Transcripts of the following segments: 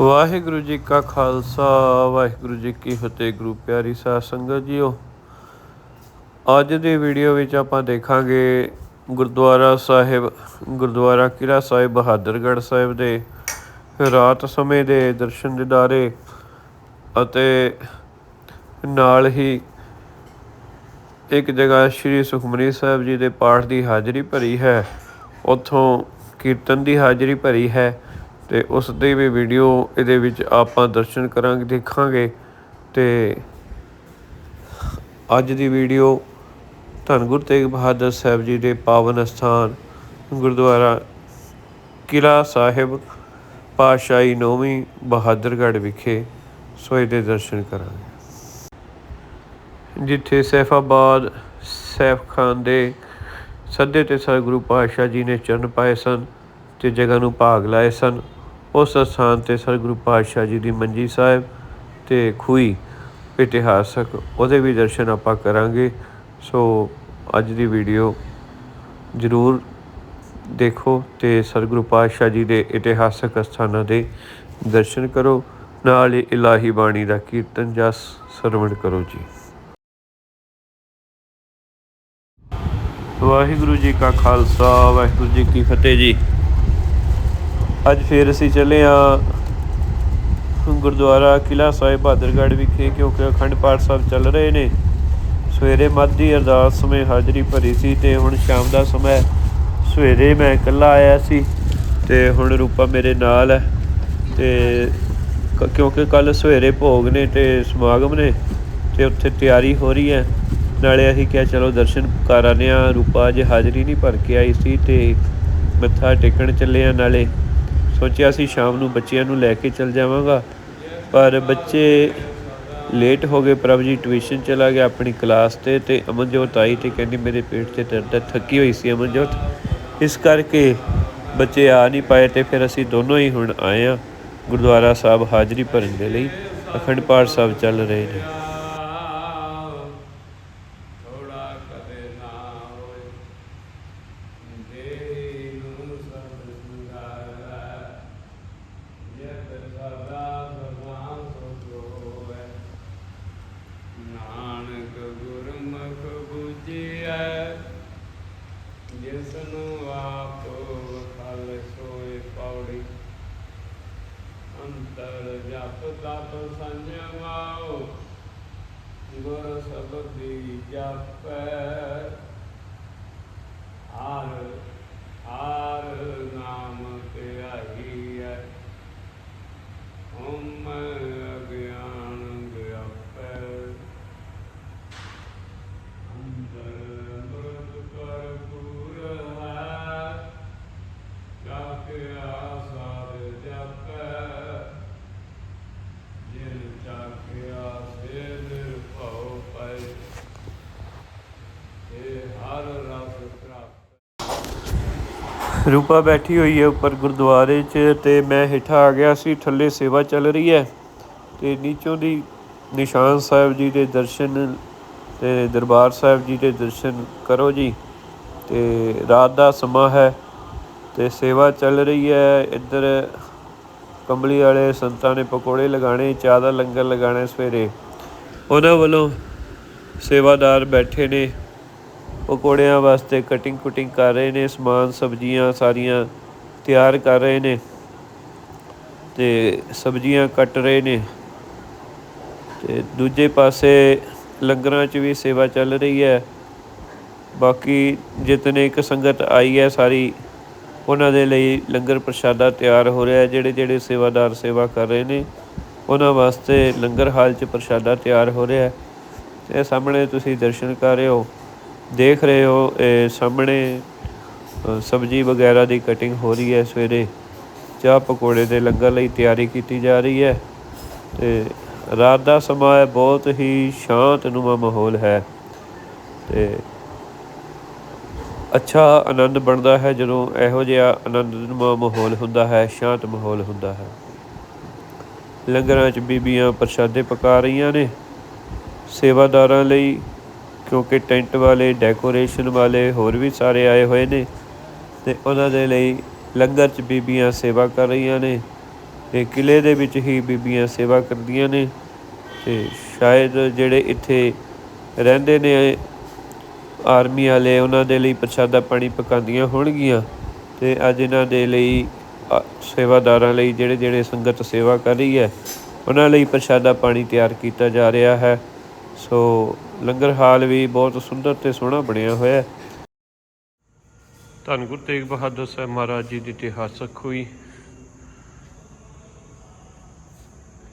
ਵਾਹਿਗੁਰੂ ਜੀ ਕਾ ਖਾਲਸਾ, ਵਾਹਿਗੁਰੂ ਜੀ ਕੀ ਫਤਿਹ, ਗੁਰੂ ਪਿਆਰੀ ਸਾਧ ਸੰਗਤ ਜੀਓ। ਅੱਜ ਦੀ ਵੀਡੀਓ ਵਿੱਚ ਆਪਾਂ ਦੇਖਾਂਗੇ ਗੁਰਦੁਆਰਾ ਸਾਹਿਬ, ਗੁਰਦੁਆਰਾ ਕਿਲਾ ਸਾਹਿਬ ਬਹਾਦਰਗੜ੍ਹ ਸਾਹਿਬ ਦੇ ਰਾਤ ਸਮੇਂ ਦੇ ਦਰਸ਼ਨ ਦਿਦਾਰੇ ਅਤੇ ਨਾਲ ਹੀ ਇੱਕ ਜਗ੍ਹਾ ਸ੍ਰੀ ਸੁਖਮਨੀ ਸਾਹਿਬ ਜੀ ਦੇ ਪਾਠ ਦੀ ਹਾਜ਼ਰੀ ਭਰੀ ਹੈ। ਉੱਥੋਂ ਕੀਰਤਨ ਦੀ ਹਾਜ਼ਰੀ ਭਰੀ ਹੈ। ਤੇ ਉਸ ਦੀ ਵੀ ਵੀਡੀਓ ਇਹਦੇ ਵਿੱਚ ਆਪਾਂ ਦਰਸ਼ਨ ਕਰਾਂਗੇ, ਦੇਖਾਂਗੇ ਤੇ ਅੱਜ ਦੀ ਵੀਡੀਓ ਧੰਨ ਗੁਰੂ ਤੇਗ ਬਹਾਦਰ ਸਾਹਿਬ ਜੀ ਦੇ ਪਾਵਨ ਸਥਾਨ ਗੁਰਦੁਆਰਾ ਕਿਲਾ ਸਾਹਿਬ ਪਾਸ਼ਾਹੀ ਨੌਵੀਂ ਬਹਾਦਰਗੜ੍ਹ ਵਿਖੇ ਸੋਏ ਦੇ ਦਰਸ਼ਨ ਕਰਾਂਗੇ। ਜਿੱਥੇ ਸੈਫਾਬਾਦ ਸੈਫ ਖਾਨ ਦੇ ਸੱਦੇ ਤੇ ਸਤਿਗੁਰੂ ਪਾਤਸ਼ਾਹ ਜੀ ਨੇ ਚਰਨ ਪਾਏ ਸਨ। ਤੇ ਜਗ੍ਹਾ ਨੂੰ ਭਾਗ ਲਾਏ ਸਨ। ਉਸ ਸਥਾਨ ਤੇ ਸਤਿਗੁਰੂ ਪਾਤਸ਼ਾਹ ਜੀ ਦੀ ਮੰਜੀ ਸਾਹਿਬ ਤੇ ਖੂਈ ਇਤਿਹਾਸਕ, ਉਹਦੇ ਵੀ ਦਰਸ਼ਨ ਆਪਾਂ ਕਰਾਂਗੇ। ਸੋ ਅੱਜ ਦੀ ਵੀਡੀਓ ਜ਼ਰੂਰ ਦੇਖੋ ਤੇ ਸਤਿਗੁਰੂ ਪਾਤਸ਼ਾਹ ਜੀ ਦੇ ਇਤਿਹਾਸਕ ਸਥਾਨਾਂ ਦੇ ਦਰਸ਼ਨ ਕਰੋ। ਨਾਲ ਹੀ ਇਲਾਹੀ ਬਾਣੀ ਦਾ ਕੀਰਤਨ ਜਸ ਸਰਵਣ ਕਰੋ ਜੀ। ਵਾਹਿਗੁਰੂ ਜੀ ਕਾ ਖਾਲਸਾ, ਵਾਹਿਗੁਰੂ ਜੀ ਕੀ ਫਤਿਹ ਜੀ। ਅੱਜ ਫੇਰ ਅਸੀਂ ਚੱਲੇ ਆ ਗੁਰਦੁਆਰਾ ਕਿਲਾ ਸਾਹਿਬ ਬਹਾਦਰਗੜ੍ਹ ਵਿਖੇ, ਕਿਉਂਕਿ ਅਖੰਡ ਪਾਠ ਸਾਹਿਬ ਚੱਲ ਰਹੇ ਨੇ। ਸਵੇਰੇ ਮੱਧੀ ਅਰਦਾਸ ਸਮੇਂ ਹਾਜ਼ਰੀ ਭਰੀ ਸੀ ਤੇ ਹੁਣ ਸ਼ਾਮ ਦਾ ਸਮਾਂ ਸਵੇਰੇ ਮੈਂ ਇਕੱਲਾ ਆਇਆ ਸੀ ਤੇ ਹੁਣ ਰੂਪਾ ਮੇਰੇ ਨਾਲ ਹੈ ਤੇ ਕਿਉਂਕਿ ਕੱਲ ਸਵੇਰੇ ਭੋਗ ਨੇ ਤੇ ਸਮਾਗਮ ਨੇ ਤੇ ਉੱਥੇ ਤਿਆਰੀ ਹੋ ਰਹੀ ਹੈ। ਨਾਲੇ ਅਸੀਂ ਕਿਹਾ ਚਲੋ ਦਰਸ਼ਨ ਕਰ ਆਨੇ ਆ ਰੂਪਾ ਅੱਜ ਹਾਜ਼ਰੀ ਨਹੀਂ ਭਰ ਕੇ ਆਈ ਸੀ ਤੇ ਮੱਥਾ ਟੇਕਣ ਚੱਲੇ ਆ ਨਾਲੇ। ਸੋਚਿਆ ਸੀ ਸ਼ਾਮ ਨੂੰ ਬੱਚਿਆਂ ਨੂੰ ਲੈ ਕੇ ਚੱਲ ਜਾਵਾਂਗਾ, ਪਰ ਬੱਚੇ ਲੇਟ ਹੋ ਗਏ। ਪ੍ਰਭ ਜੀ ਟਿਊਸ਼ਨ ਚਲਾ ਗਿਆ ਆਪਣੀ ਕਲਾਸ ਤੇ ਤੇ ਅਮਨਜੋਤ ਆਈ ਤੇ ਕਹਿੰਦੀ ਮੇਰੇ ਪੇਟ 'ਤੇ ਦਰਦ ਹੈ, ਥੱਕੀ ਹੋਈ ਸੀ ਅਮਨਜੋਤ। ਇਸ ਕਰਕੇ ਬੱਚੇ ਆ ਨਹੀਂ ਪਾਏ ਤੇ ਫਿਰ ਅਸੀਂ ਦੋਨੋਂ ਹੀ ਹੁਣ ਆਏ ਆ ਗੁਰਦੁਆਰਾ ਸਾਹਿਬ ਹਾਜ਼ਰੀ ਭਰਨ ਦੇ ਲਈ। ਅਖੰਡ ਪਾਠ ਸਾਹਿਬ ਚੱਲ ਰਹੇ ਨੇ ਥੋੜਾ ਕਦੇ ਨਾ ਹੋਏ ਦੇਹੀ ਨੂੰ ਸਭ ਸੁੰਦਰ ਯਤ ਸਦਾ ਸਦਾ ਸੋਏ ਨਾਨਕ ਗੁਰਮੁਖ ਬੁਝਿਐ ਜਿਸ ਨੂੰ ਆਪ ਫਲ ਸੋਏ ਪੌੜੀ ਅੰਤਰ ਜਪ ਤਪ ਸੰਜਮਾਓ ਗੁਰ ਸਬਦੀ ਜਪੈ ਹਰ ਹਰ ਨਾਮ ਧਿਆਈਐ ਹਮ ਅਗਿਆਨ ਗਿਆਪੈ ਅੰਦਰ ਅੰਮ੍ਰਿਤ ਭਰਪੂਰ ਹੈ ਜਾਕਿਆ ਸਾਰ ਜਪੈ ਜਿਨ ਚਾਖਿਆ ਸੇ ਨਿਰਭਉ ਪਏ ਇਹ ਹਰ ਰਸ ਪ੍ਰਾਪਤ ਰੂਪਾ ਬੈਠੀ ਹੋਈ ਹੈ ਉੱਪਰ ਗੁਰਦੁਆਰੇ 'ਚ ਤੇ ਮੈਂ ਹੇਠਾਂ ਆ ਗਿਆ ਸੀ, ਥੱਲੇ ਸੇਵਾ ਚੱਲ ਰਹੀ ਹੈ ਤੇ ਨੀਚੋਂ ਦੀ ਨਿਸ਼ਾਨ ਸਾਹਿਬ ਜੀ ਦੇ ਦਰਸ਼ਨ ਤੇ ਦਰਬਾਰ ਸਾਹਿਬ ਜੀ ਦੇ ਦਰਸ਼ਨ ਕਰੋ ਜੀ ਤੇ ਰਾਤ ਦਾ ਸਮਾਂ ਹੈ ਤੇ ਸੇਵਾ ਚੱਲ ਰਹੀ ਹੈ, ਇੱਧਰ ਕੰਬਲੀ ਵਾਲੇ ਸੰਤਾਂ ਨੇ ਪਕੌੜੇ ਲਗਾਣੇ ਚਾਹ ਦਾ ਲੰਗਰ ਲਗਾਣਾ ਸਵੇਰੇ। ਉਹਨਾਂ ਵੱਲੋਂ ਸੇਵਾਦਾਰ ਬੈਠੇ ਨੇ। ਪਕੌੜਿਆਂ ਵਾਸਤੇ ਕਟਿੰਗ ਕੁਟਿੰਗ ਕਰ ਰਹੇ ਨੇ, ਸਮਾਨ, ਸਬਜ਼ੀਆਂ ਸਾਰੀਆਂ ਤਿਆਰ ਕਰ ਰਹੇ ਨੇ ਤੇ ਸਬਜ਼ੀਆਂ ਕੱਟ ਰਹੇ ਨੇ ਤੇ ਦੂਜੇ ਪਾਸੇ ਲੰਗਰਾਂ 'ਚ ਵੀ ਸੇਵਾ ਚੱਲ ਰਹੀ ਹੈ। ਬਾਕੀ ਜਿਤਨੇ ਇੱਕ ਸੰਗਤ ਆਈ ਹੈ ਸਾਰੀ, ਉਹਨਾਂ ਦੇ ਲਈ ਲੰਗਰ ਪ੍ਰਸ਼ਾਦਾ ਤਿਆਰ ਹੋ ਰਿਹਾ ਜਿਹੜੇ ਜਿਹੜੇ ਸੇਵਾਦਾਰ ਸੇਵਾ ਕਰ ਰਹੇ ਨੇ, ਉਹਨਾਂ ਵਾਸਤੇ ਲੰਗਰ ਹਾਲ 'ਚ ਪ੍ਰਸ਼ਾਦਾ ਤਿਆਰ ਹੋ ਰਿਹਾ ਹੈ। ਤੇ ਸਾਹਮਣੇ ਤੁਸੀਂ ਦਰਸ਼ਨ ਕਰ ਰਹੇ ਹੋ। ਦੇਖ ਰਹੇ ਹੋ, ਇਹ ਸਾਹਮਣੇ ਸਬਜ਼ੀ ਵਗੈਰਾ ਦੀ ਕਟਿੰਗ ਹੋ ਰਹੀ ਹੈ ਸਵੇਰੇ। ਚਾਹ ਪਕੌੜੇ ਦੇ ਲੰਗਰ ਲਈ ਤਿਆਰੀ ਕੀਤੀ ਜਾ ਰਹੀ ਹੈ ਤੇ ਰਾਤ ਦਾ ਸਮਾਂ ਹੈ, ਬਹੁਤ ਹੀ ਸ਼ਾਂਤ ਸ਼ਾਂਤਨੁਮਾ ਮਾਹੌਲ ਹੈ। ਤੇ ਅੱਛਾ ਆਨੰਦ ਬਣਦਾ ਹੈ ਜਦੋਂ ਇਹੋ ਜਿਹਾ ਆਨੰਦ ਆਨੰਦਨੁਮਾ ਮਾਹੌਲ ਹੁੰਦਾ ਹੈ, ਸ਼ਾਂਤ ਮਾਹੌਲ ਹੁੰਦਾ ਹੈ। ਲੰਗਰਾਂ 'ਚ ਬੀਬੀਆਂ ਪ੍ਰਸ਼ਾਦੇ ਪਕਾ ਰਹੀਆਂ ਨੇ। ਸੇਵਾਦਾਰਾਂ ਲਈ ਕਿਉਂਕਿ ਟੈਂਟ ਵਾਲੇ, ਡੈਕੋਰੇਸ਼ਨ ਵਾਲੇ ਹੋਰ ਵੀ ਸਾਰੇ ਆਏ ਹੋਏ ਨੇ ਤੇ ਉਹਨਾਂ ਦੇ ਲਈ ਲੰਗਰ 'ਚ ਬੀਬੀਆਂ ਸੇਵਾ ਕਰ ਰਹੀਆਂ ਨੇ ਤੇ ਕਿਲੇ ਦੇ ਵਿੱਚ ਹੀ ਬੀਬੀਆਂ ਸੇਵਾ ਕਰਦੀਆਂ ਨੇ ਤੇ ਸ਼ਾਇਦ ਜਿਹੜੇ ਇੱਥੇ ਰਹਿੰਦੇ ਨੇ ਆਰਮੀ ਵਾਲੇ, ਉਹਨਾਂ ਦੇ ਲਈ ਪ੍ਰਸ਼ਾਦਾ ਪਾਣੀ ਪਕਾਉਂਦੀਆਂ ਹੋਣਗੀਆਂ ਤੇ ਅੱਜ ਇਹਨਾਂ ਦੇ ਲਈ ਸੇਵਾਦਾਰਾਂ ਲਈ ਜਿਹੜੇ ਜਿਹੜੇ ਸੰਗਤ ਸੇਵਾ ਕਰ ਰਹੀ ਹੈ, ਉਹਨਾਂ ਲਈ ਪ੍ਰਸ਼ਾਦਾ ਪਾਣੀ ਤਿਆਰ ਕੀਤਾ ਜਾ ਰਿਹਾ ਹੈ। ਸੋ ਲੰਗਰ ਹਾਲ ਵੀ ਬਹੁਤ ਸੁੰਦਰ ਤੇ ਸੋਹਣਾ ਬਣਿਆ ਹੋਇਆ ਹੈ। ਧੰਨ ਗੁਰੂ ਤੇਗ ਬਹਾਦਰ ਸਾਹਿਬ ਮਹਾਰਾਜ ਜੀ ਦੀ ਇਤਿਹਾਸਕ ਹੋਈ।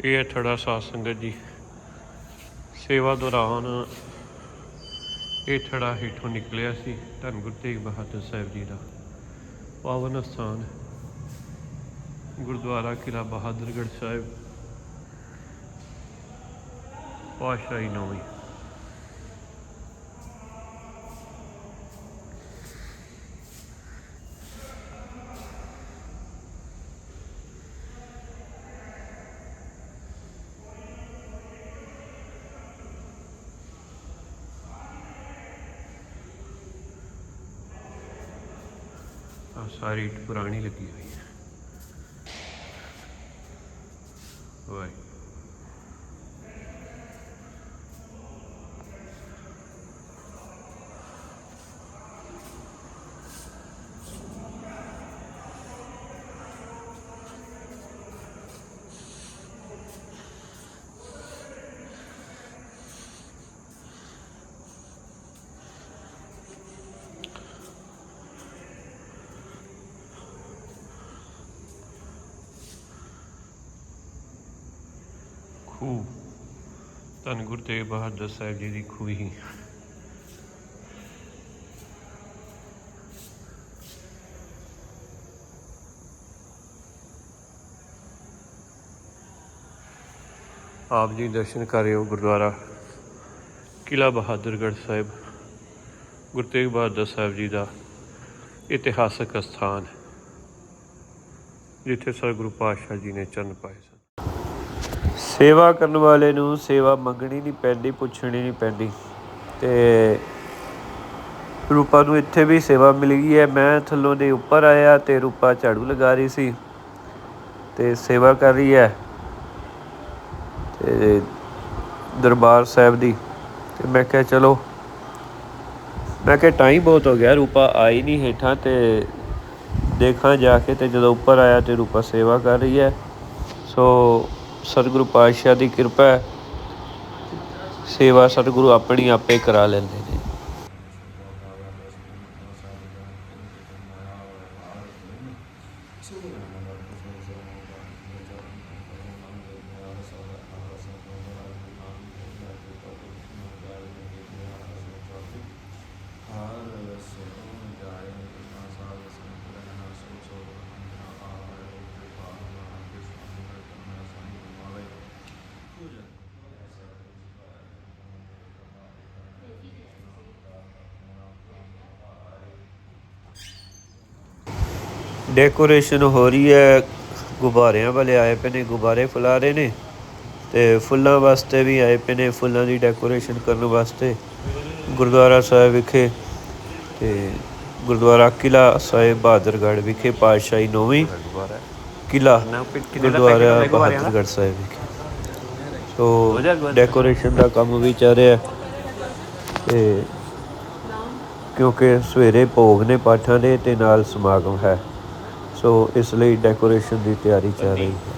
ਇਹ ਹੈ ਥੜਾ ਸਾਧ ਸੰਗਤ ਜੀ। ਸੇਵਾ ਦੌਰਾਨ ਇਹ ਥੜਾ ਹੇਠੋਂ ਨਿਕਲਿਆ ਸੀ, ਧੰਨ ਗੁਰੂ ਤੇਗ ਬਹਾਦਰ ਸਾਹਿਬ ਜੀ ਦਾ। ਪਾਵਨ ਸਥਾਨ ਗੁਰਦੁਆਰਾ ਕਿਲਾ ਬਹਾਦਰਗੜ੍ਹ ਸਾਹਿਬ। ਪਾਸ਼ਾਹੀ ਨੌਵੀਂ ਆ ਸਾਰੀ ਪੁਰਾਣੀ ਲੱਗੀ ਹੋਈ ਹੈ। ਵਾਹ ਖੂਹ ਧੰਨ ਗੁਰੂ ਤੇਗ ਬਹਾਦਰ ਸਾਹਿਬ ਜੀ ਦੀ ਖੂਹੀ। ਆਪ ਜੀ ਦਰਸ਼ਨ ਕਰਿਓ ਗੁਰਦੁਆਰਾ ਕਿਲਾ ਬਹਾਦਰਗੜ੍ਹ ਸਾਹਿਬ। ਗੁਰੂ ਤੇਗ ਬਹਾਦਰ ਸਾਹਿਬ ਜੀ ਦਾ ਇਤਿਹਾਸਕ ਸਥਾਨ ਜਿੱਥੇ ਸਤਿਗੁਰੂ ਪਾਤਸ਼ਾਹ ਜੀ ਨੇ ਚਰਨ ਪਾਏ ਸਨ। ਸੇਵਾ ਕਰਨ ਵਾਲੇ ਨੂੰ ਸੇਵਾ ਮੰਗਣੀ ਨਹੀਂ ਪੈਂਦੀ, ਪੁੱਛਣੀ ਨਹੀਂ ਪੈਂਦੀ। ਤੇ ਰੂਪਾ ਨੂੰ ਇੱਥੇ ਵੀ ਸੇਵਾ ਮਿਲ ਗਈ ਹੈ। ਮੈਂ ਥੱਲੋਂ ਦੇ ਉੱਪਰ ਆਇਆ ਤੇ ਰੂਪਾ ਝਾੜੂ ਲਗਾ ਰਹੀ ਸੀ ਤੇ ਸੇਵਾ ਕਰ ਰਹੀ ਹੈ। ਤੇ ਦਰਬਾਰ ਸਾਹਿਬ ਦੀ ਤੇ ਮੈਂ ਕਿਹਾ, ਚਲੋ। ਮੈਂ ਕਿਹਾ, ਟਾਈਮ ਬਹੁਤ ਹੋ ਗਿਆ, ਰੂਪਾ ਆਈ ਨਹੀਂ ਹੇਠਾਂ ਤੇ ਦੇਖਾਂ ਜਾ ਕੇ। ਤੇ ਜਦੋਂ ਉੱਪਰ ਆਇਆ ਤੇ ਰੂਪਾ ਸੇਵਾ ਕਰ ਰਹੀ ਹੈ। ਸੋ ਸਤਿਗੁਰੂ ਪਾਤਸ਼ਾਹ ਦੀ ਕਿਰਪਾ ਹੈ। ਸੇਵਾ ਸਤਿਗੁਰੂ ਆਪਣੀ ਆਪੇ ਕਰਾ ਲੈਂਦੇ। ਡੈਕੋਰੇਸ਼ਨ ਹੋ ਰਹੀ ਹੈ। ਗੁਬਾਰਿਆਂ ਵਾਲੇ ਆਏ ਪਏ ਨੇ, ਗੁਬਾਰੇ ਫੁਲਾ ਰਹੇ ਨੇ ਤੇ ਫੁੱਲਾਂ ਵਾਸਤੇ ਵੀ ਆਏ ਪਏ ਨੇ, ਫੁੱਲਾਂ ਦੀ ਡੈਕੋਰੇਸ਼ਨ ਕਰਨ ਵਾਸਤੇ। ਗੁਰਦੁਆਰਾ ਸਾਹਿਬ ਵਿਖੇ ਤੇ ਗੁਰਦੁਆਰਾ ਕਿਲਾ ਸਾਹਿਬ ਬਹਾਦਰਗੜ੍ਹ ਵਿਖੇ, ਪਾਤਸ਼ਾਹੀ ਨੌਵੀਂ ਕਿਲਾ ਗੁਰਦੁਆਰਾ ਬਹਾਦਰਗੜ੍ਹ ਸਾਹਿਬ ਵਿਖੇ। ਸੋ ਡੈਕੋਰੇਸ਼ਨ ਦਾ ਕੰਮ ਵੀ ਚੱਲ ਰਿਹਾ ਤੇ ਕਿਉਂਕਿ ਸਵੇਰੇ ਭੋਗ ਨੇ ਪਾਠਾਂ ਦੇ ਤੇ ਨਾਲ ਸਮਾਗਮ ਹੈ। ਸੋ ਇਸ ਲਈ ਡੈਕੋਰੇਸ਼ਨ ਦੀ ਤਿਆਰੀ ਚੱਲ ਰਹੀ ਹੈ।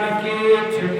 I navigate you.